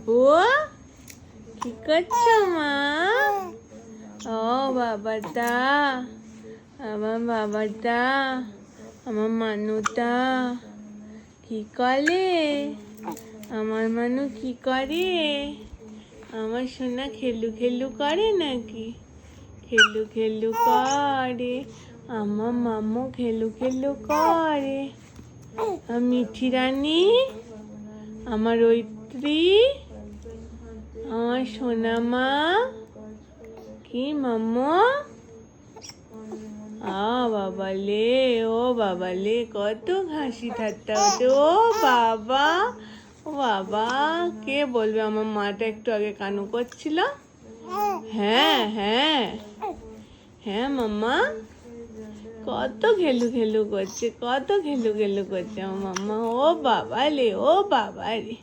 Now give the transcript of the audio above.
বাবু? কি করছ মা? ও বাবাটা, আমার বাবাটা, আমার মানুটা, কি করে? আমার মানু কি করে? আমার সোনা খেলু খেলু করে নাকি? খেলু খেলু করে, আমার মামু খেলু খেলু করে। মিঠি রানী, আমার ঐত্রী আমার সোনা মা কি মাম্মা? আ বাবা লে ও বাবা লে কত হাসি ঠাট্টা হচ্ছে। ও বাবা ও বাবা, কে বলবে? আমার মাটা একটু আগে কানু করছিল। হ্যাঁ হ্যাঁ। হ্যাঁ মাম্মা। কত ঘেলু ঘেলু করছে, কত ঘেলু ঘেলু করছে আমার মাম্মা। ও বাবা লে ও বাবা রে